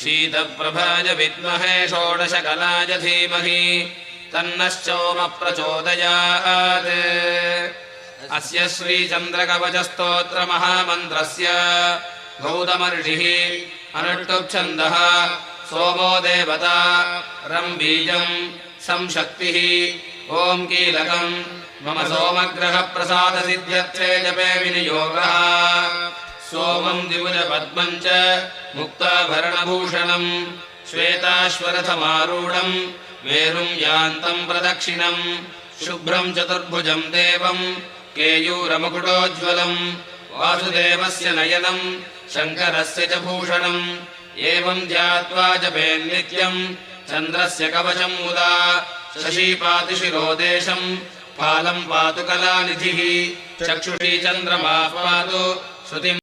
शीतप्रभाय विद्महे षोडशकलाय धीमहि तन्नश्चोमप्रचोदयात्। अस्य श्रीचन्द्रकवचस्तोत्रमहामन्त्रस्य गौतमर्षिः अनुष्टुप्छन्दः सोमो देवता रम् बीजम् संशक्तिः। ॐ कीलकम् मम सोमग्रहप्रसादसिद्ध्यर्थे जपे विनियोगः सोमम् द्विभुजपद्मम् च मुक्ताभरणभूषणम् श्वेताश्वरथमारूढम् वेरुम् यान्तम् प्रदक्षिणम् शुभ्रम् चतुर्भुजम् देवम् केयूरमुकुटोज्ज्वलम् वासुदेवस्य नयनम् शङ्करस्य च भूषणम् एवम् ध्यात्वा जपेन्नित्यम् चन्द्रस्य कवचम् मुदा शशी पातु शिरोदेशम् फालम् पातु कलानिधिः चक्षुषी चन्द्रमाः पातु श्रुतिम्